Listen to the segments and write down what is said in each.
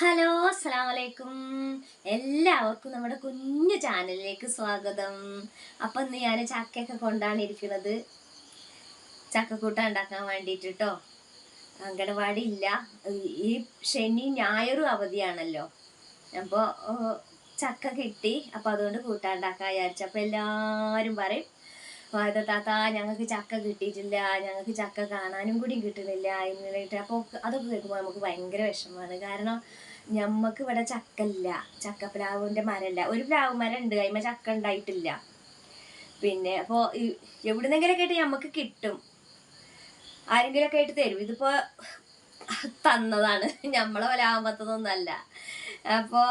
Hello അസ്സാം വലൈക്കും എല്ലാവർക്കും നമ്മുടെ കുഞ്ഞു ചാനലിലേക്ക് സ്വാഗതം. അപ്പം ഇന്ന് ഞാൻ ചക്കയൊക്കെ കൊണ്ടാണ് ഇരിക്കുന്നത് ചക്കക്കൂട്ട ഉണ്ടാക്കാൻ വേണ്ടിയിട്ട് കേട്ടോ അങ്കണവാടി ഇല്ല. ഈ ശനി ഞായറും അവധിയാണല്ലോ. അപ്പോൾ ചക്ക കിട്ടി. അപ്പോൾ അതുകൊണ്ട് കൂട്ടാണ്ടാക്കാൻ വിചാരിച്ചു. അപ്പോൾ എല്ലാവരും പറയും വായത താത്ത ഞങ്ങൾക്ക് ചക്ക കിട്ടിയിട്ടില്ല ഞങ്ങൾക്ക് ചക്ക കാണാനും കൂടി കിട്ടുന്നില്ല ഇങ്ങനെയിട്ട്. അപ്പോൾ അതൊക്കെ കേൾക്കുമ്പോൾ നമുക്ക് ഭയങ്കര വിഷമമാണ്. കാരണം ഞമ്മക്ക് ഇവിടെ ചക്കല്ല ചക്കപ്ലാവിന്റെ മരമില്ല ഒരു പ്ലാവ് മരം ഉണ്ട്. അതിമ ചക്ക ഉണ്ടായിട്ടില്ല. പിന്നെ അപ്പോൾ എവിടുന്നെങ്കിലൊക്കെ ആയിട്ട് ഞമ്മക്ക് കിട്ടും. ആരെങ്കിലുമൊക്കെ ആയിട്ട് തരും. ഇതിപ്പോൾ തന്നതാണ്. നമ്മളെ പോലെ ആകുമ്പത്തതൊന്നല്ല അപ്പോൾ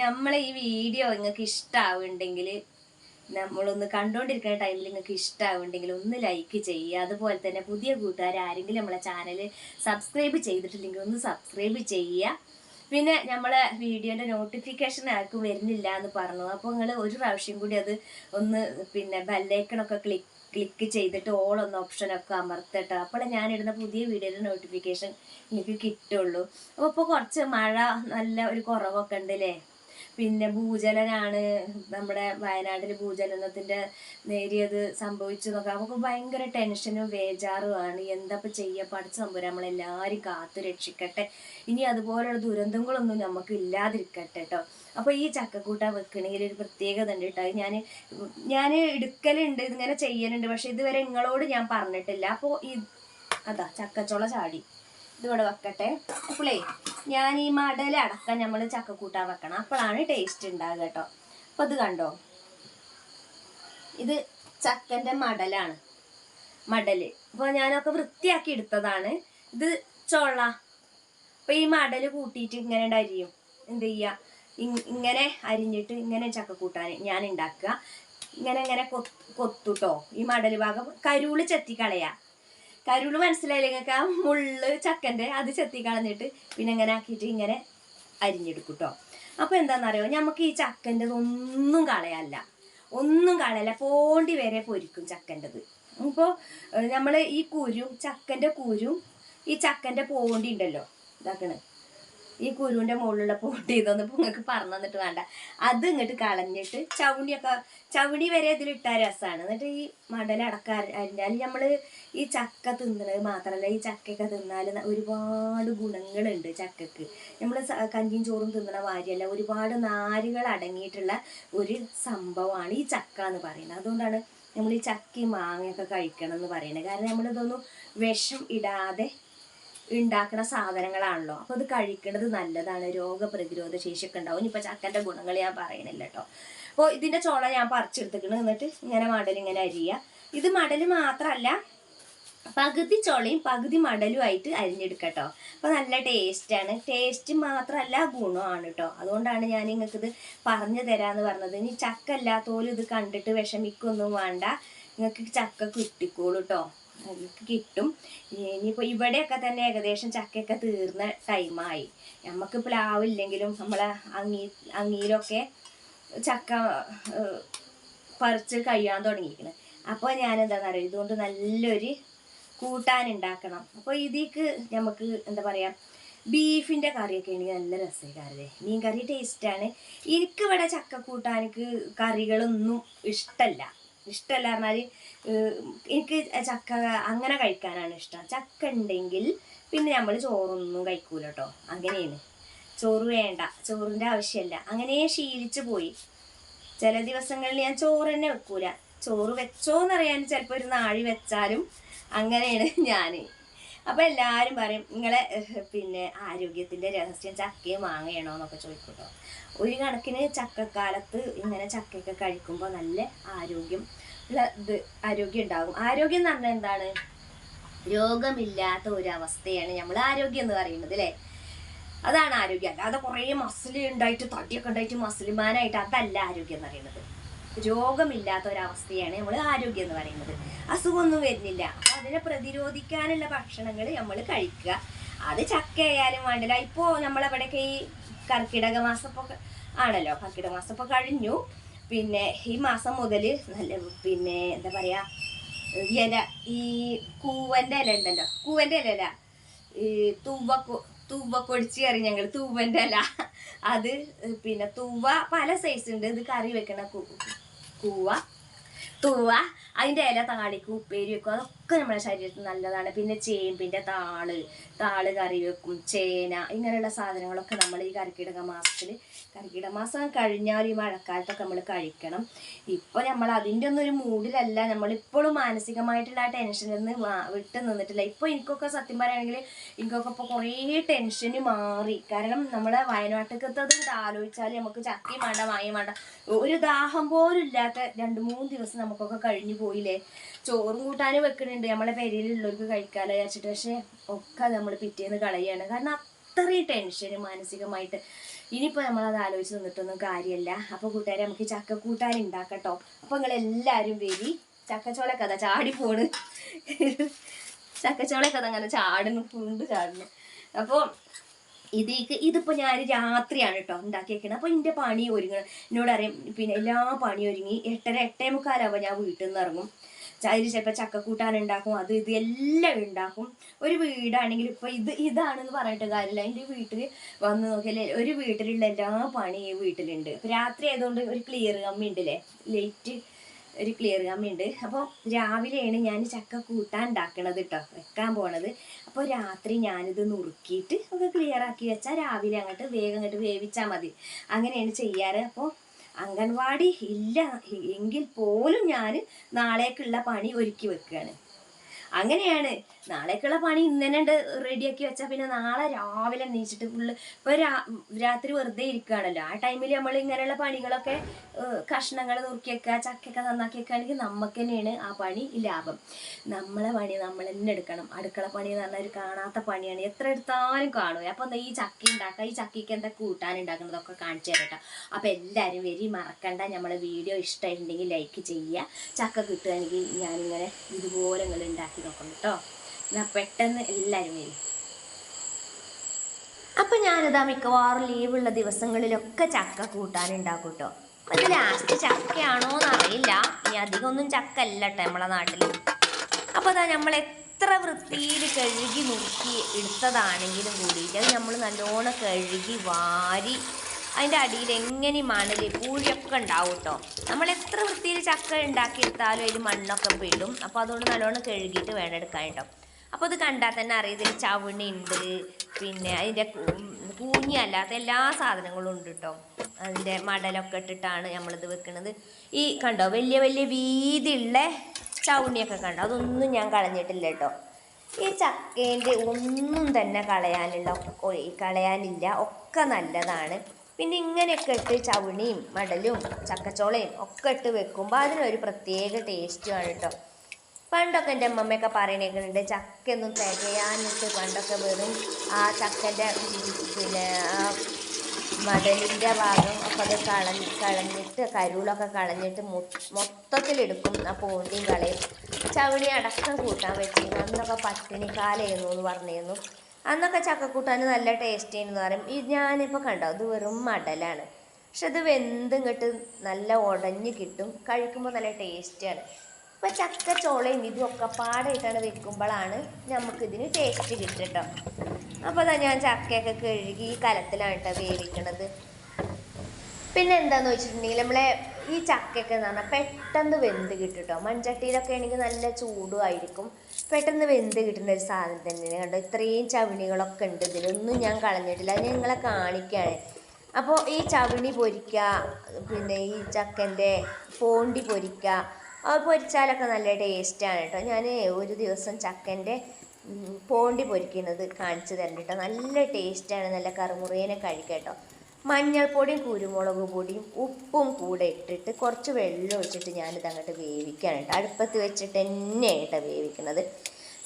നമ്മൾ ഈ വീഡിയോ നിങ്ങൾക്ക് ഇഷ്ടമാവുണ്ടെങ്കിൽ നമ്മളൊന്ന് കണ്ടുകൊണ്ടിരിക്കുന്ന ടൈമിൽ നിങ്ങൾക്ക് ഇഷ്ടമാവുണ്ടെങ്കിൽ ഒന്ന് ലൈക്ക് ചെയ്യുക. അതുപോലെ തന്നെ പുതിയ കൂട്ടുകാർ ആരെങ്കിലും നമ്മളെ ചാനൽ സബ്സ്ക്രൈബ് ചെയ്തിട്ടില്ലെങ്കിൽ ഒന്ന് സബ്സ്ക്രൈബ് ചെയ്യുക. പിന്നെ നമ്മളെ വീഡിയോന്റെ നോട്ടിഫിക്കേഷൻ ആർക്കും വരുന്നില്ല എന്ന് പറഞ്ഞു. അപ്പോൾ നിങ്ങൾ ഒരു പ്രാവശ്യം കൂടി അത് ഒന്ന് പിന്നെ ബെല്ലൈക്കണൊക്കെ ക്ലിക്ക് ക്ലിക്ക് ചെയ്തിട്ട് ഓൾ എന്ന ഓപ്ഷനൊക്കെ അമർത്തട്ടോ. അപ്പോൾ ഞാനിടുന്ന പുതിയ വീഡിയോയുടെ നോട്ടിഫിക്കേഷൻ എനിക്ക് കിട്ടുള്ളൂ. അപ്പോൾ കുറച്ച് മഴ നല്ല ഒരു കുറവൊക്കെ ഉണ്ട് അല്ലേ പിന്നെ ഭൂചലനാണ്. നമ്മുടെ വയനാട്ടിൽ ഭൂചലനത്തിന്റെ നേരിയത് സംഭവിച്ചു നോക്കാം നമുക്ക് ഭയങ്കര ടെൻഷനും വേജാറുമാണ് എന്താ ഇപ്പം ചെയ്യുക പഠിച്ച സംഭവം നമ്മളെല്ലാവരും കാത്തു രക്ഷിക്കട്ടെ. ഇനി അതുപോലുള്ള ദുരന്തങ്ങളൊന്നും നമുക്ക് ഇല്ലാതിരിക്കട്ടെ കേട്ടോ അപ്പോൾ ഈ ചക്കക്കൂട്ട വെക്കണമെങ്കിൽ ഒരു പ്രത്യേകത ഉണ്ട് കേട്ടോ ഞാൻ ഞാൻ എടുക്കലുണ്ട് ഇതിങ്ങനെ ചെയ്യലുണ്ട്. പക്ഷെ ഇതുവരെ നിങ്ങളോട് ഞാൻ പറഞ്ഞിട്ടില്ല. അപ്പോൾ ഈ അതാ ചക്കച്ചോള ചാടി. ഇതിവിടെ വെക്കട്ടെ. അപ്പോളേ ഞാൻ ഈ മടല അടക്കം നമ്മൾ ചക്ക കൂട്ടാൻ വെക്കണം. അപ്പോഴാണ് ടേസ്റ്റ് ഉണ്ടാകുക കേട്ടോ. അപ്പോൾ ഇത് കണ്ടോ? ഇത് ചക്കന്റെ മടലാണ്. മടൽ. അപ്പോൾ ഞാനൊക്കെ വൃത്തിയാക്കി എടുത്തതാണ്. ഇത് ചൊള്ള അപ്പോൾ ഈ മടൽ കൂട്ടിയിട്ട് ഇങ്ങനെ അരിയും. എന്ത് ചെയ്യുക ഇങ്ങനെ അരിഞ്ഞിട്ട് ഇങ്ങനെ ചക്ക കൂട്ടാൻ ഞാൻ ഉണ്ടാക്കുക ഇങ്ങനെ ഇങ്ങനെ കൊത്തു കൊത്തുട്ടോ. ഈ മടൽ ഭാഗം കരുൾ ചെത്തിക്കളയാ കരുൾ മനസ്സിലായില്ല നിങ്ങൾക്ക്? ആ മുള്ള് ചക്കന്റെ അത് ചെത്തി കളഞ്ഞിട്ട് പിന്നെ ഇങ്ങനെ ആക്കിയിട്ട് ഇങ്ങനെ അരിഞ്ഞെടുക്കും കേട്ടോ അപ്പോൾ എന്താണെന്നറിയോ? നമുക്ക് ഈ ചക്കന്റെ ഒന്നും കളയല്ല. ഒന്നും കളയല്ല. പോണ്ടി വരെ പൊരിക്കും ചക്കന്റെത്. അപ്പോൾ നമ്മൾ ഈ കുരും ചക്കന്റെ കുരും ഈ ചക്കന്റെ പോണ്ടി ഉണ്ടല്ലോ? ഇതാക്കണ്. ഈ കുരുവിന്റെ മുകളിലുള്ള പോട്ട് ഇതൊന്നും ഇപ്പോൾ നിങ്ങൾക്ക് പറഞ്ഞു തന്നിട്ട് വേണ്ട. അത് ഇങ്ങോട്ട് കളഞ്ഞിട്ട് ചവിണിയൊക്കെ ചവിണി വരെ ഇതിലിട്ട രസമാണ് എന്നിട്ട് ഈ മടലടക്ക അരിഞ്ഞാൽ നമ്മൾ ഈ ചക്ക തിന്നണത് മാത്രമല്ല ഈ ചക്കയൊക്കെ തിന്നാൽ ഒരുപാട് ഗുണങ്ങളുണ്ട് ചക്കക്ക്. നമ്മൾ കഞ്ഞിയും ചോറും തിന്നണ വാരിയല്ല ഒരുപാട് നാരുകൾ അടങ്ങിയിട്ടുള്ള ഒരു സംഭവമാണ് ഈ ചക്ക എന്ന് പറയുന്നത്. അതുകൊണ്ടാണ് നമ്മൾ ഈ ചക്കയും മാങ്ങയൊക്കെ കഴിക്കണം എന്ന് പറയുന്നത്. കാരണം നമ്മളിതൊന്നും വിഷം ഇടാതെ ഉണ്ടാക്കുന്ന സാധനങ്ങളാണല്ലോ. അപ്പോൾ അത് കഴിക്കുന്നത് നല്ലതാണ്. രോഗപ്രതിരോധ ശേഷിയൊക്കെ ഉണ്ടാവും. ഇനിയിപ്പോൾ ചക്കന്റെ ഗുണങ്ങൾ ഞാൻ പറയണില്ല കേട്ടോ അപ്പോൾ ഇതിന്റെ ചോള ഞാൻ പറിച്ചെടുത്തിക്കണം എന്നിട്ട് ഇങ്ങനെ മടൽ ഇങ്ങനെ അരിയുക ഇത് മടൽ മാത്രമല്ല പകുതി ചോളയും പകുതി മടലുമായിട്ട് അരിഞ്ഞെടുക്കട്ടോ അപ്പോൾ നല്ല ടേസ്റ്റാണ് ടേസ്റ്റ് മാത്രമല്ല ഗുണമാണ് കേട്ടോ അതുകൊണ്ടാണ് ഞാൻ നിങ്ങൾക്ക് ഇത് പറഞ്ഞു തരാമെന്ന് പറഞ്ഞത്. ഇനി ചക്ക അല്ലാത്തോലും ഇത് കണ്ടിട്ട് വിഷമിക്കൊന്നും വേണ്ട. നിങ്ങൾക്ക് ചക്ക കിട്ടിക്കോളൂ കേട്ടോ നമുക്ക് കിട്ടും ഇനിയിപ്പോൾ ഇവിടെയൊക്കെ തന്നെ ഏകദേശം ചക്കയൊക്കെ തീർന്ന ടൈമായി നമുക്ക് പ്ലാവില്ലെങ്കിലും നമ്മളെ അങ്ങി അങ്ങിയിലൊക്കെ ചക്ക പറിച്ച് കഴിയാൻ തുടങ്ങിയിരിക്കുന്നത് അപ്പോൾ ഞാൻ എന്താണെന്ന് അറിയാം? ഇതുകൊണ്ട് നല്ലൊരു കൂട്ടാൻ ഉണ്ടാക്കണം അപ്പോൾ ഇതിക്ക് നമുക്ക് എന്താ പറയുക ബീഫിന്റെ കറിയൊക്കെ ആണെങ്കിൽ നല്ല രസക്കാരല്ലേ? മീൻ കറി ടേസ്റ്റാണ് എനിക്കിവിടെ ചക്ക കൂട്ടാനിക്ക് കറികളൊന്നും ഇഷ്ടമല്ല ഇഷ്ടമല്ല പറഞ്ഞാൽ എനിക്ക് ചക്ക അങ്ങനെ കഴിക്കാനാണ് ഇഷ്ടം. ചക്ക ഉണ്ടെങ്കിൽ പിന്നെ നമ്മൾ ചോറൊന്നും കഴിക്കൂല കേട്ടോ അങ്ങനെയാണ്. ചോറ് വേണ്ട ചോറിന്റെ ആവശ്യമില്ല അങ്ങനെ ശീലിച്ചു പോയി. ചില ദിവസങ്ങളിൽ ഞാൻ ചോറ് തന്നെ വെക്കൂല. ചോറ് വെച്ചോന്നറിയാൻ ചിലപ്പോൾ ഒരു നാഴി വെച്ചാലും അങ്ങനെയാണ് ഞാൻ അപ്പോൾ എല്ലാവരും പറയും നിങ്ങളെ പിന്നെ ആരോഗ്യത്തിന്റെ രഹസ്യം ചക്കയും മാങ്ങയാണോ എന്നൊക്കെ ചോദിക്കൂട്ടോ. ഒരു കണക്കിന് ചക്കക്കാലത്ത് ഇങ്ങനെ ചക്കയൊക്കെ കഴിക്കുമ്പോൾ നല്ല ആരോഗ്യം ഇത് ആരോഗ്യം ഉണ്ടാകും. ആരോഗ്യം എന്ന് പറഞ്ഞാൽ എന്താണ്? രോഗമില്ലാത്ത ഒരു അവസ്ഥയാണ് നമ്മൾ ആരോഗ്യം എന്ന് പറയുന്നത് അല്ലേ? അതാണ് ആരോഗ്യം. അല്ലാതെ കുറേ മസിൽ ഉണ്ടായിട്ട് തടിയൊക്കെ ഉണ്ടായിട്ട് മസിൽമാനായിട്ട് അതല്ല ആരോഗ്യം എന്ന് പറയുന്നത്. രോഗമില്ലാത്ത ഒരവസ്ഥയാണ് നമ്മൾ ആരോഗ്യം എന്ന് പറയുന്നത്. അസുഖമൊന്നും വരുന്നില്ല. അപ്പൊ അതിനെ പ്രതിരോധിക്കാനുള്ള ഭക്ഷണങ്ങൾ നമ്മൾ കഴിക്കുക. അത് ചക്ക ആയാലും വേണ്ടില്ല. ഇപ്പോൾ നമ്മളെവിടെയൊക്കെ ഈ കർക്കിടക മാസം ഇപ്പോൾ ആണല്ലോ. കർക്കിടക മാസം ഇപ്പോൾ കഴിഞ്ഞു. പിന്നെ ഈ മാസം മുതൽ നല്ല പിന്നെ എന്താ പറയുക ഇല ഈ കൂവന്റെ ഇല ഉണ്ടല്ലോ. കൂവന്റെ ഇല അല്ല ഈ തൂവ തൂവ പൊടിച്ച് കറി ഞങ്ങൾ തൂവന്റെ അല്ല അത് പിന്നെ തൂവ പല സൈസ് ഉണ്ട്. ഇത് കറി വെക്കണ കൂവ തൂവ അതിന്റെ ഇല താളിക്ക് ഉപ്പേരി വെക്കും. അതൊക്കെ നമ്മുടെ ശരീരത്തിന് നല്ലതാണ്. പിന്നെ ചേമ്പിന്റെ താൾ താൾ കറി വെക്കും ചേന ഇങ്ങനെയുള്ള സാധനങ്ങളൊക്കെ നമ്മൾ ഈ കർക്കിടക മാസത്തിൽ കർക്കിടക മാസം കഴിഞ്ഞാൽ ഈ മഴക്കാലത്തൊക്കെ നമ്മൾ കഴിക്കണം. ഇപ്പോൾ നമ്മൾ അതിന്റെ ഒന്നും ഒരു മൂഡിലല്ല നമ്മളിപ്പോഴും മാനസികമായിട്ടുള്ള ആ ടെൻഷനിൽ നിന്ന് വിട്ടു നിന്നിട്ടില്ല. ഇപ്പോൾ എനിക്കൊക്കെ സത്യം പറയുകയാണെങ്കിൽ എനിക്കൊക്കെ ഇപ്പോൾ കുറേ ടെൻഷന് മാറി. കാരണം നമ്മളെ വയനാട്ടിലത്തത് ആലോചിച്ചാൽ നമുക്ക് ചക്കി വേണ്ട വാങ്ങി വേണ്ട. ഒരു ദാഹം പോലും ഇല്ലാത്ത രണ്ട് മൂന്ന് ദിവസം നമുക്കൊക്കെ കഴിഞ്ഞു പോയില്ലേ? ചോറും കൂട്ടാനും വെക്കുന്നുണ്ട് നമ്മളെ പെരയിലുള്ളവർക്ക് കഴിക്കാലോ വിചാരിച്ചിട്ട്. പക്ഷേ ഒക്കെ നമ്മൾ പിറ്റേന്ന് കളയാണ്. കാരണം അത്രയും ടെൻഷന് മാനസികമായിട്ട്. ഇനിയിപ്പോൾ നമ്മളത് ആലോചിച്ച് നിന്നിട്ടൊന്നും കാര്യമല്ല. അപ്പോൾ കൂട്ടുകാരെ നമുക്ക് ചക്ക കൂട്ടാൻ ഉണ്ടാക്കട്ടോ അപ്പോൾ നിങ്ങൾ എല്ലാവരും വരി. ചക്കച്ചോളൊക്കെ കഥ ചാടി പോണ്. ചക്കച്ചോള കഥ അങ്ങനെ ചാടുന്നു ഫുണ്ട് ചാടുന്നു അപ്പോൾ ഇതിക്ക് ഇതിപ്പോൾ ഞാൻ രാത്രിയാണ് കേട്ടോ ഉണ്ടാക്കിയേക്കണത് അപ്പോൾ എന്റെ പണി ഒരുങ്ങണം. എന്നോട് അറിയാം പിന്നെ എല്ലാ പണി ഒരുങ്ങി എട്ടര എട്ടേ മുക്കാലാവുമ്പോൾ ഞാൻ വീട്ടിൽ നിന്ന് ഇറങ്ങും അതിൽ ചിലപ്പോൾ ചക്കക്കൂട്ടാൻ ഉണ്ടാക്കും അത് ഇത് എല്ലാം ഉണ്ടാക്കും. ഒരു വീടാണെങ്കിൽ ഇപ്പോൾ ഇത് ഇതാണെന്ന് പറഞ്ഞിട്ട് കാര്യമില്ല. എന്റെ വീട്ടിൽ വന്ന് നോക്കിയാൽ ഒരു വീട്ടിലുള്ള എല്ലാ പണിയും ഈ വീട്ടിലുണ്ട്. രാത്രി ആയതുകൊണ്ട് ഒരു ക്ലിയർ കമ്മി ഉണ്ടല്ലേ? ലൈറ്റ് ഒരു ക്ലിയർ കമ്മി ഉണ്ട്. അപ്പോൾ രാവിലെയാണ് ഞാൻ ചക്ക കൂട്ടാൻ ഉണ്ടാക്കണത് കേട്ടോ വെക്കാൻ പോണത്. അപ്പോൾ രാത്രി ഞാനിത് നുറുക്കിയിട്ട് ഒക്കെ ക്ലിയർ ആക്കി വെച്ചാൽ രാവിലെ അങ്ങോട്ട് വേഗം അങ്ങോട്ട് വേവിച്ചാൽ മതി. അങ്ങനെയാണ് ചെയ്യാറ്. അപ്പോൾ അംഗൻവാടി ഇല്ല. എങ്കിൽ പോലും ഞാൻ നാളേക്കുള്ള പണി ഒരുക്കി വെക്കുകയാണ് അങ്ങനെയാണ് നാളേക്കുള്ള പണി ഇന്നലെ ഉണ്ട് റെഡിയാക്കി വെച്ചാൽ പിന്നെ നാളെ രാവിലെ എണീച്ചിട്ട് ഫുള്ള് ഇപ്പോൾ രാത്രി വെറുതെ ഇരിക്കുകയാണല്ലോ ആ ടൈമിൽ നമ്മൾ ഇങ്ങനെയുള്ള പണികളൊക്കെ കഷ്ണങ്ങൾ നുറുക്കി വെക്കുക ചക്കയൊക്കെ നന്നാക്കി വെക്കുകയാണെങ്കിൽ നമുക്ക് തന്നെയാണ് ആ പണി ലാഭം. നമ്മളെ പണി നമ്മൾ തന്നെ എടുക്കണം. അടുക്കള പണി എന്ന് പറഞ്ഞാൽ ഒരു കാണാത്ത പണിയാണ്. എത്ര എടുത്താലും കാണുക അപ്പോൾ എന്താ ഈ ചക്ക ഉണ്ടാക്കുക ഈ ചക്കയ്ക്ക് എന്താ കൂട്ടാൻ ഉണ്ടാക്കുന്നതൊക്കെ കാണിച്ചു തരട്ടോ അപ്പോൾ എല്ലാവരും വരി മറക്കണ്ട. നമ്മളെ വീഡിയോ ഇഷ്ടമായിട്ടുണ്ടെങ്കിൽ ലൈക്ക് ചെയ്യുക. ചക്ക കിട്ടുകയാണെങ്കിൽ ഞാനിങ്ങനെ ഇതുപോലെ ഉണ്ടാക്കി നോക്കണം കേട്ടോ എന്നാൽ പെട്ടെന്ന് എല്ലാവരും വരും. അപ്പം ഞാനിതാ മിക്കവാറും ലീവുള്ള ദിവസങ്ങളിലൊക്കെ ചക്ക കൂട്ടാനുണ്ടാക്കും കേട്ടോ അപ്പം ലാസ്റ്റ് ചക്കയാണോ എന്നറിയില്ല ഇനി അധികം ഒന്നും ചക്ക അല്ല കേട്ടോ നമ്മളെ നാട്ടിൽ അപ്പോൾ അതാ നമ്മൾ എത്ര വൃത്തിയിൽ കഴുകി നുറുക്കി എടുത്തതാണെങ്കിലും കൂടിയിട്ട് അത് നമ്മൾ നല്ലോണം കഴുകി വാരി അതിന്റെ അടിയിൽ എങ്ങനെ മണൽ പൂഴിയൊക്കെ ഉണ്ടാവും കേട്ടോ നമ്മൾ എത്ര വൃത്തിയിൽ ചക്ക ഉണ്ടാക്കിയെടുത്താലും അതിൽ മണ്ണൊക്കെ പെടും അപ്പോൾ അതുകൊണ്ട് നല്ലോണം കഴുകിയിട്ട് വേണം എടുക്കാൻ കേട്ടോ അപ്പോൾ ഇത് കണ്ടാൽ തന്നെ അറിയാം. ഇതിൽ ഉണ്ട് പിന്നെ അതിന്റെ കൂഞ്ഞി അല്ലാത്ത എല്ലാ സാധനങ്ങളും ഉണ്ട് കേട്ടോ അതിന്റെ മടലൊക്കെ ഇട്ടിട്ടാണ് നമ്മളിത് വെക്കുന്നത് ഈ കണ്ടോ വലിയ വലിയ വീതിയുള്ള ചവിണിയൊക്കെ കണ്ടോ? അതൊന്നും ഞാൻ കളഞ്ഞിട്ടില്ല കേട്ടോ ഈ ചക്കേന്റെ ഒന്നും തന്നെ കളയാനുള്ള കളയാനില്ല. ഒക്കെ നല്ലതാണ്. പിന്നെ ഇങ്ങനെയൊക്കെ ഇട്ട് ചവിണിയും മടലും ചക്കച്ചോളയും ഒക്കെ ഇട്ട് വെക്കുമ്പോൾ അതിനൊരു പ്രത്യേക ടേസ്റ്റുമാണ് കേട്ടോ പണ്ടൊക്കെ എന്റെ അമ്മമ്മയൊക്കെ പറയണേക്കുന്നുണ്ട് ചക്കയൊന്നും തികയാനിട്ട് പണ്ടൊക്കെ വെറും ആ ചക്കന്റെ പിന്നെ ആ മടലിന്റെ ഭാഗം ഒക്കെ അത് കളഞ്ഞ് കളഞ്ഞിട്ട് കരുളൊക്കെ കളഞ്ഞിട്ട് മൊത്തത്തിലെടുക്കും. ആ പോണ്ടിയും കളയും. ചവിണി അടക്കം കൂട്ടാൻ വെച്ചിരുന്നു അന്നൊക്കെ പട്ടിണിക്കാലായിരുന്നു എന്ന് പറഞ്ഞിരുന്നു. അന്നൊക്കെ ചക്കക്കൂട്ടാൻ നല്ല ടേസ്റ്റ് എന്ന് പറയും. ഈ ഞാനിപ്പോൾ കണ്ടോ? ഇത് വെറും മടലാണ്. പക്ഷെ ഇത് വെന്തും കിട്ടും നല്ല ഉടഞ്ഞ് കിട്ടും. കഴിക്കുമ്പോൾ നല്ല ടേസ്റ്റാണ് ഇപ്പം ചക്ക ചോളയും ഇതും ഒക്കെ പാടായിട്ടാണ് വെക്കുമ്പോഴാണ് നമുക്കിതിന് ടേസ്റ്റ് കിട്ടും അപ്പോൾ അതാ ഞാൻ ചക്കയൊക്കെ കഴുകി ഈ കലത്തിലാണ് കേട്ടോ വേവിക്കണത്. പിന്നെ എന്താന്ന് വെച്ചിട്ടുണ്ടെങ്കിൽ നമ്മളെ ഈ ചക്കയൊക്കെ എന്ന് പറഞ്ഞാൽ പെട്ടെന്ന് വെന്ത് കിട്ടും മൺചട്ടിയിലൊക്കെ ആണെങ്കിൽ നല്ല ചൂടും ആയിരിക്കും പെട്ടെന്ന് വെന്ത് കിട്ടുന്ന ഒരു സാധനം തന്നെയാണ് കണ്ടോ? ഇത്രയും ചവിണികളൊക്കെ ഉണ്ട് ഇതിലൊന്നും ഞാൻ കളഞ്ഞിട്ടില്ല. അത് ഞങ്ങളെ കാണിക്കുകയാണ് അപ്പോൾ ഈ ചവിണി പൊരിക്കുക പിന്നെ ഈ ചക്കന്റെ പോണ്ടി പൊരിക്കുക അത് പൊരിച്ചാലൊക്കെ നല്ല ടേസ്റ്റാണ് കേട്ടോ. ഞാൻ ഒരു ദിവസം ചക്കന്റെ പോണ്ടി പൊരിക്കുന്നത് കാണിച്ചു തരണം കേട്ടോ. നല്ല ടേസ്റ്റാണ്. നല്ല കറുമുറിയനെ കേട്ടോ. മഞ്ഞൾപ്പൊടിയും കുരുമുളക് പൊടിയും ഉപ്പും കൂടെ ഇട്ടിട്ട് കുറച്ച് വെള്ളം ഒഴിച്ചിട്ട് ഞാനിത് അങ്ങോട്ട് വേവിക്കുകയാണ് കേട്ടോ. അടുപ്പത്ത് വെച്ചിട്ട് തന്നെ കേട്ടോ വേവിക്കുന്നത്.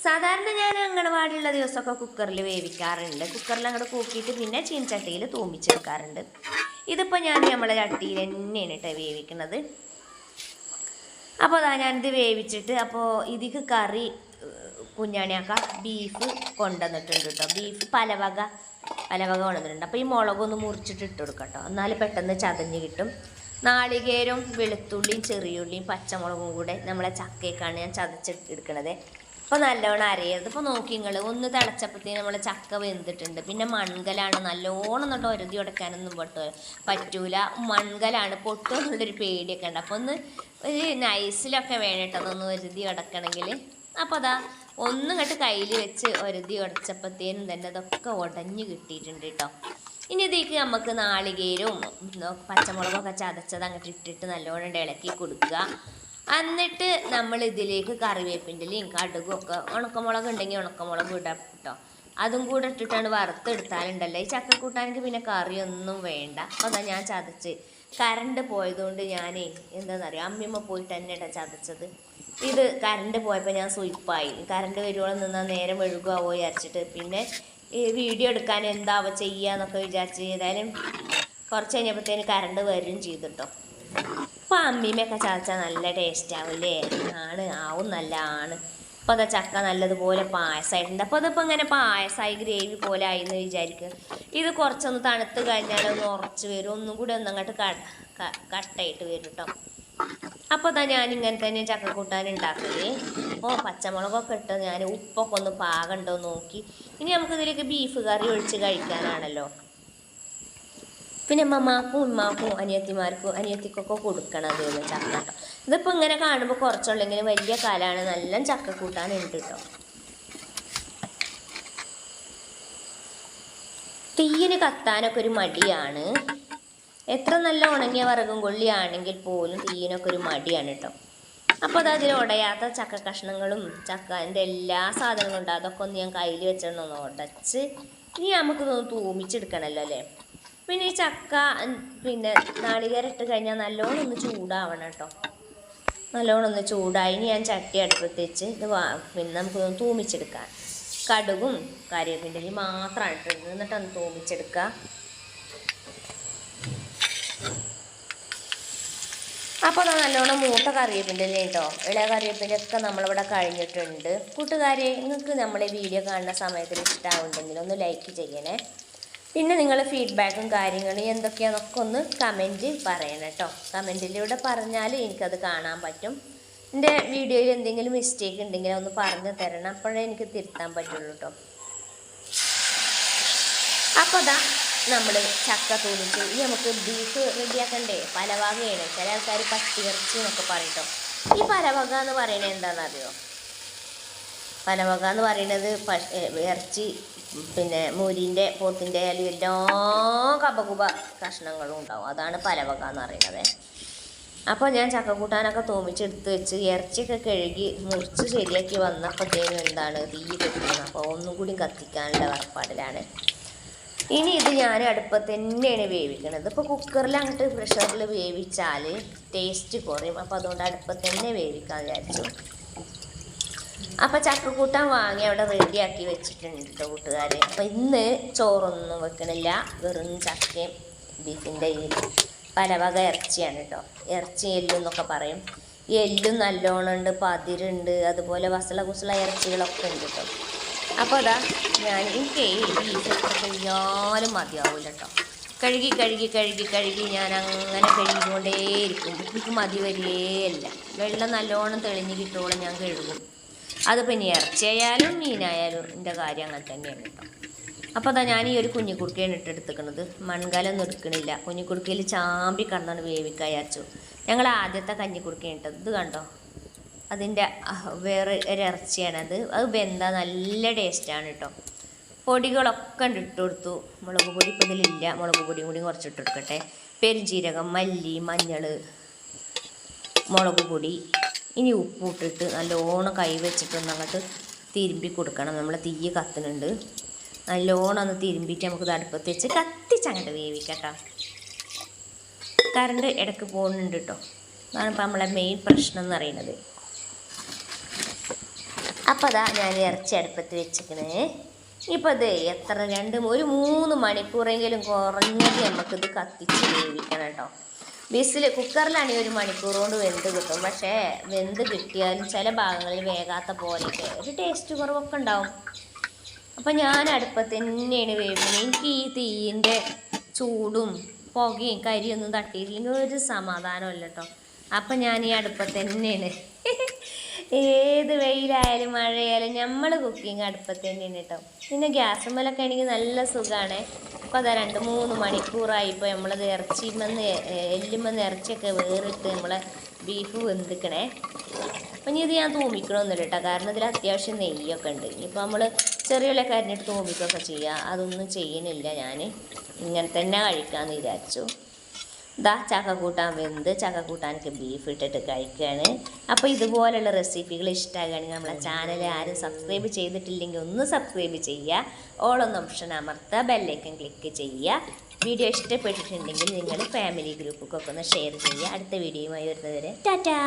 സാധാരണ ഞാൻ അംഗനവാടിയുള്ള ദിവസമൊക്കെ കുക്കറിൽ വേവിക്കാറുണ്ട്. കുക്കറിൽ അങ്ങോട്ട് കൂക്കിയിട്ട് പിന്നെ ചീൻചട്ടിയിൽ തൂമ്പിച്ചെടുക്കാറുണ്ട് ഇതിപ്പോൾ ഞാൻ നമ്മളെ ചട്ടിയിൽ തന്നെയാണ് കേട്ടോ വേവിക്കുന്നത്. അപ്പോൾ അതാ ഞാനിത് വേവിച്ചിട്ട് അപ്പോൾ ഇതിക്ക് കറി കുഞ്ഞാണിയാക്കാം ബീഫ് കൊണ്ടുവന്നിട്ടുണ്ട് കേട്ടോ ബീഫ് പലവക പലവക കൊണ്ടുവന്നിട്ടുണ്ട്. അപ്പോൾ ഈ മുളകൊന്ന് മുറിച്ചിട്ട് ഇട്ട് കൊടുക്കാം കേട്ടോ എന്നാൽ പെട്ടെന്ന് ചതഞ്ഞ് കിട്ടും. നാളികേരവും വെളുത്തുള്ളിയും ചെറിയുള്ളിയും പച്ചമുളകും കൂടെ നമ്മളെ ചക്കയൊക്കെയാണ് ഞാൻ ചതച്ചിട്ട് എടുക്കണത്. അപ്പോൾ നല്ലോണം അരയരുത് ഇപ്പോൾ നോക്കി നിങ്ങൾ ഒന്ന് തിളച്ചപ്പോഴത്തേന് നമ്മൾ ചക്ക വെന്തിട്ടുണ്ട്. പിന്നെ മൺകലാണ് നല്ലോണം എന്നിട്ട് ഒരുതി ഉടക്കാനൊന്നും പൊട്ട് പറ്റൂല. മൺകലാണ് പൊട്ടുന്നുള്ളൊരു പേടിയൊക്കെ ഉണ്ട്. അപ്പോൾ ഒന്ന് ഒരു നൈസിലൊക്കെ വേണം അതൊന്ന് ഒരുതി ഉടക്കണമെങ്കിൽ അപ്പോൾ അതാ ഒന്നും കണ്ട് കയ്യിൽ വെച്ച് ഒരുതി ഉടച്ചപ്പോഴത്തേനും തന്നെ അതൊക്കെ ഉടഞ്ഞു കിട്ടിയിട്ടുണ്ട് കേട്ടോ. ഇനി ഇതിലേക്ക് നമുക്ക് നാളികേരവും പച്ചമുളകൊക്കെ ചതച്ചത് അങ്ങോട്ട് ഇട്ടിട്ട് നല്ലോണം ഇളക്കി കൊടുക്കുക. എന്നിട്ട് നമ്മൾ ഇതിലേക്ക് കറിവേപ്പിന്റെലയും കടുകും ഒക്കെ ഉണക്കമുളക് ഉണ്ടെങ്കിൽ ഉണക്കമുളക് ഇടാം കേട്ടോ. അതും കൂടെ ഇട്ടിട്ടാണ് വറുത്തെടുത്താലുണ്ടല്ലോ. ഈ ചക്ക കൂട്ടാനെങ്കിൽ പിന്നെ കറിയൊന്നും വേണ്ട. അപ്പോൾ അതാ ഞാൻ ചതച്ച്. കറണ്ട് പോയതുകൊണ്ട് ഞാനേ എന്താണെന്നറിയാം അമ്മിമ്മ പോയിട്ട് തന്നെയാണ് ചതച്ചത്. ഇത് കറണ്ട് പോയപ്പോൾ ഞാൻ സുയിപ്പായി കറണ്ട് വരുവോളം നിന്നാൽ നേരം ഒഴുകുകയോ വിചാരിച്ചിട്ട്. പിന്നെ ഈ വീഡിയോ എടുക്കാൻ എന്താവോ ചെയ്യുക എന്നൊക്കെ വിചാരിച്ച് ഏതായാലും കുറച്ച് കഴിഞ്ഞപ്പോഴത്തേന് കറണ്ട് വരും ചെയ്തിട്ടോ അപ്പോൾ അമ്മീമയൊക്കെ ചതച്ചാൽ നല്ല ടേസ്റ്റ് ആവില്ലേ ആണ് ആവും നല്ല ആണ് അപ്പോൾ അതാ ചക്ക നല്ലതുപോലെ പായസമായിട്ടുണ്ട് അപ്പോൾ അതിപ്പോൾ ഇങ്ങനെ പായസമായി ഗ്രേവി പോലെ ആയി എന്ന് വിചാരിക്കുക ഇത് കുറച്ചൊന്ന് തണുത്ത് കഴിഞ്ഞാൽ ഒന്ന് ഉറച്ച് വരും. ഒന്നും കൂടി ഒന്ന് അങ്ങോട്ട് കട്ടായിട്ട് വരും കേട്ടോ അപ്പോൾ അതാ ഞാൻ ഇങ്ങനെ തന്നെ ചക്കക്കൂട്ടാൻ ഉണ്ടാക്കൽ. അപ്പോൾ പച്ചമുളകൊക്കെ ഇട്ട് ഞാൻ ഉപ്പൊക്കെ ഒന്ന് പാകണ്ടോ നോക്കി. ഇനി നമുക്കിതിലേക്ക് ബീഫ് കറി ഒഴിച്ച് കഴിക്കാനാണല്ലോ. പിന്നെ മമ്മാക്കും ഉമ്മാക്കും അനിയത്തിമാർക്കും അനിയത്തിക്കൊക്കെ കൊടുക്കണം അത് ചക്ക കേട്ടോ. ഇതിപ്പോൾ ഇങ്ങനെ കാണുമ്പോൾ കുറച്ചുള്ളെങ്കിലും വലിയ കാലാണ്. നല്ല ചക്ക കൂട്ടാനുണ്ട് കേട്ടോ. തീയിന് കത്താനൊക്കെ ഒരു മടിയാണ്. എത്ര നല്ല ഉണങ്ങിയ വറകും കൊള്ളിയാണെങ്കിൽ പോലും തീയിനൊക്കെ ഒരു മടിയാണ് കേട്ടോ. അപ്പോൾ അത് അതിൽ ഉടയാത്ത ചക്ക കഷ്ണങ്ങളും ചക്കന്റെ എല്ലാ സാധനങ്ങളും ഉണ്ട്. അതൊക്കെ ഒന്ന് ഞാൻ കയ്യിൽ വെച്ചിടണമെന്ന് ഉടച്ച് ഇനി നമുക്കിതൊന്ന് തൂമിച്ചെടുക്കണമല്ലോ അല്ലേ? പിന്നെ ഈ ചക്ക പിന്നെ നാളികേരം ഇട്ട് കഴിഞ്ഞാൽ നല്ലോണം ഒന്ന് ചൂടാവണം കേട്ടോ. നല്ലോണം ഒന്ന് ചൂടായി. ഇനി ഞാൻ ചട്ടി അടുപ്പത്ത് വെച്ച് ഇത് വാ പിന്നെ നമുക്ക് തൂമിച്ചെടുക്കാം. കടുകും കറിവേപ്പിന്റെ മാത്രമാണ് ഇട്ടിരുന്നത് എന്നിട്ടൊന്ന് തൂമിച്ചെടുക്കുക അപ്പോൾ നല്ലോണം മൂട്ട കറിവേപ്പിന്റെ കേട്ടോ. ഇളയ കറിവേപ്പിന്റെ ഒക്കെ നമ്മളിവിടെ കഴിഞ്ഞിട്ടുണ്ട്. കൂട്ടുകാരെ നിങ്ങൾക്ക് നമ്മളെ വീഡിയോ കാണുന്ന സമയത്തിൽ ഇഷ്ടമാവുണ്ടെങ്കിൽ ഒന്ന് ലൈക്ക് ചെയ്യണേ. പിന്നെ നിങ്ങൾ ഫീഡ്ബാക്കും കാര്യങ്ങളും എന്തൊക്കെയാണെന്നൊക്കെ ഒന്ന് കമന്റ് പറയണം കേട്ടോ. കമന്റിലൂടെ പറഞ്ഞാൽ എനിക്കത് കാണാൻ പറ്റും. എന്റെ വീഡിയോയിൽ എന്തെങ്കിലും മിസ്റ്റേക്ക് ഉണ്ടെങ്കിൽ ഒന്ന് പറഞ്ഞു തരണം. അപ്പോഴേ എനിക്ക് തിരുത്താൻ പറ്റുള്ളൂ കേട്ടോ. അപ്പോൾ അതാ നമ്മൾ ചക്ക തൂണിച്ചു ഇനി നമുക്ക് ബീഫ് റെഡിയാക്കണ്ടേ പലവകയാണ്. ചില ആൾക്കാർ പട്ടിയിറച്ചി എന്നൊക്കെ പറയട്ടോ ഈ പലവക എന്ന് പറയുന്നത് എന്താണെന്നറിയോ? പലവക എന്ന് പറയുന്നത് ഇറച്ചി പിന്നെ മൂരിന്റെ പോത്തിന്റെ ആയാലും എല്ലാ കപകുപ കഷ്ണങ്ങളും ഉണ്ടാവും. അതാണ് പലവക എന്ന് പറയുന്നത്. അപ്പോൾ ഞാൻ ചക്കക്കൂട്ടാനൊക്കെ തോമിച്ചെടുത്ത് വെച്ച് ഇറച്ചിയൊക്കെ കഴുകി മുറിച്ച് ശരിയാക്കി വന്നപ്പോഴത്തേനും എന്താണ് തീ കത്തിക്കുന്നത് അപ്പോൾ ഒന്നും കൂടി കത്തിക്കാനുള്ള ഏർപ്പാടിലാണ്. ഇനി ഇത് ഞാൻ അടുപ്പത്ത് തന്നെയാണ് വേവിക്കുന്നത് ഇപ്പോൾ കുക്കറിൽ അങ്ങോട്ട് പ്രഷറിൽ വേവിച്ചാൽ ടേസ്റ്റ് കുറയും. അപ്പോൾ അതുകൊണ്ട് അടുപ്പത്ത് തന്നെ വേവിക്കാൻ വിചാരിച്ചു. അപ്പോൾ ചക്കക്കൂട്ടാൻ വാങ്ങി അവിടെ റെഡിയാക്കി വെച്ചിട്ടുണ്ട് കേട്ടോ കൂട്ടുകാരെ. അപ്പോൾ ഇന്ന് ചോറൊന്നും വെക്കണില്ല. വെറും ചക്കയും ബീഫിന്റെ ഈ പലവക ഇറച്ചിയാണ് കേട്ടോ ഇറച്ചി എല്ലെന്നൊക്കെ പറയും. ഈ എല്ലും നല്ലോണം ഉണ്ട് പതിരുണ്ട് അതുപോലെ വസള കുസള ഇറച്ചികളൊക്കെ ഉണ്ട് കേട്ടോ അപ്പോൾ അതാ ഞാൻ എനിക്ക് ഈ ബീഫ് എത്ര കഴിഞ്ഞാലും മതിയാവില്ല കേട്ടോ കഴുകി കഴുകി കഴുകി കഴുകി ഞാൻ അങ്ങനെ കഴുകിക്കൊണ്ടേയിരിക്കും. എനിക്ക് മതി വരികയല്ല വെള്ളം നല്ലോണം തെളിഞ്ഞ് കിട്ടുമ്പോൾ ഞാൻ കഴുകും. അതിപ്പോൾ പിന്നെ ഇറച്ചിയായാലും മീനായാലും എന്റെ കാര്യം അങ്ങനെ തന്നെയാണ് കേട്ടോ. അപ്പോൾ അതാ ഞാൻ ഈ ഒരു കുഞ്ഞിക്കുടുക്കയാണ് ഇട്ടെടുത്തിക്കണത് മൺകലൊന്നും എടുക്കണില്ല. കുഞ്ഞിക്കുടുക്കയിൽ ചാമ്പി കടന്നാണ് വേവിക്കാൻ അരച്ചു ഞങ്ങൾ ആദ്യത്തെ കഞ്ഞിക്കുടുക്കയാണ് ഇട്ടത്. ഇത് കണ്ടോ? അതിന്റെ വേറെ ഒരു ഇറച്ചിയാണത് അത്. അത് വെന്ത നല്ല ടേസ്റ്റാണ് കേട്ടോ. പൊടികളൊക്കെ ഇട്ട് കൊടുത്തു. മുളക് പൊടി ഇപ്പം ഇതിലില്ല. മുളക് പൊടിയും കൂടി കുറച്ച് ഇട്ട് കൊടുക്കട്ടെ. പെരുംജീരകം മല്ലി മഞ്ഞൾ മുളക് പൊടി ഇനി ഉപ്പൂട്ടിട്ട് നല്ല നല്ലോണം കൈ വെച്ചിട്ട് അങ്ങോട്ട് തിരുമ്പി കൊടുക്കണം. നമ്മൾ തീ കത്തുന്നുണ്ട്. നല്ലോണം ഒന്ന് തിരുമ്പിയിട്ട് നമുക്ക് അടുപ്പത്ത് വെച്ച് കത്തിച്ചങ്ങോട്ട് വേവിക്കട്ടോ. കറണ്ട് ഇടയ്ക്ക് പോകുന്നുണ്ട് കേട്ടോ അതാണ് ഇപ്പം നമ്മളെ മെയിൻ പ്രശ്നം എന്ന് പറയുന്നത്. അപ്പോൾ അതാ ഞാൻ ഇറച്ചി അടുപ്പത്ത് വെച്ചിക്കണേ ഇപ്പോൾ ഇത് എത്ര രണ്ട് ഒരു മൂന്ന് മണിക്കൂറെങ്കിലും കുറഞ്ഞത് നമുക്കിത് കത്തിച്ച് വേവിക്കണം കേട്ടോ ബിസിൽ കുക്കറിലാണെങ്കിൽ ഒരു മണിക്കൂർ കൊണ്ട് വെന്ത് കിട്ടും. പക്ഷേ വെന്ത് കിട്ടിയാലും ചില ഭാഗങ്ങളിൽ വേകാത്ത പോലെയൊക്കെ ഒരു ടേസ്റ്റ് കുറവൊക്കെ ഉണ്ടാവും. അപ്പം ഞാൻ അടുപ്പത്ത് തന്നെയാണ് വേവിക്കുന്നത് എനിക്ക് ഈ തീയിന്റെ ചൂടും പുകയും കരിയൊന്നും തട്ടിയില്ലെങ്കിൽ ഒരു സമാധാനമല്ല കേട്ടോ അപ്പം ഞാൻ ഈ അടുപ്പത്ത് തന്നെയാണ് ഏത് വെയിലായാലും മഴയായാലും നമ്മൾ കുക്കിംഗ് അടുപ്പത്ത് തന്നെയാണ് കേട്ടോ പിന്നെ ഗ്യാസ് മേലൊക്കെ ആണെങ്കിൽ നല്ല സുഖമാണ് അപ്പോൾ അതാ രണ്ട് മൂന്ന് മണിക്കൂറായി ഇപ്പോൾ നമ്മളത് ഇറച്ചിമെന്ന് എല്ലുമെന്ന് ഇറച്ചിയൊക്കെ വേറിട്ട് നമ്മളെ ബീഫ് വെന്തിക്കണേ. അപ്പം ഇനി ഇത് ഞാൻ തൂമിക്കണമെന്നില്ല കേട്ടോ കാരണം ഇതിൽ അത്യാവശ്യം നെയ്യൊക്കെ ഉണ്ട് ഇനിയിപ്പോൾ നമ്മൾ ചെറിയ ഉള്ളിയൊക്കെ അരിഞ്ഞിട്ട് തൂമിക്കുകയൊക്കെ ചെയ്യുക അതൊന്നും ചെയ്യുന്നില്ല ഞാൻ ഇങ്ങനെ തന്നെ കഴിക്കാമെന്ന് വിചാരിച്ചു. ദാ ചക്ക കൂട്ടാൻ വെന്ത് ചക്ക കൂട്ടാനൊക്കെ ബീഫ് ഇട്ടിട്ട് കഴിക്കുകയാണ് അപ്പോൾ ഇതുപോലെയുള്ള റെസിപ്പികൾ ഇഷ്ടമാകുകയാണെങ്കിൽ നമ്മളെ ചാനൽ ആരും സബ്സ്ക്രൈബ് ചെയ്തിട്ടില്ലെങ്കിൽ ഒന്ന് സബ്സ്ക്രൈബ് ചെയ്യുക. ഓളൊന്ന് ഓപ്ഷൻ അമർത്തുക ബെല്ലൈക്കൻ ക്ലിക്ക് ചെയ്യുക. വീഡിയോ ഇഷ്ടപ്പെട്ടിട്ടുണ്ടെങ്കിൽ നിങ്ങൾ ഫാമിലി ഗ്രൂപ്പൊക്കെ ഒന്ന് ഷെയർ ചെയ്യുക. അടുത്ത വീഡിയോയുമായി വരുന്നവരെ ടാറ്റാ!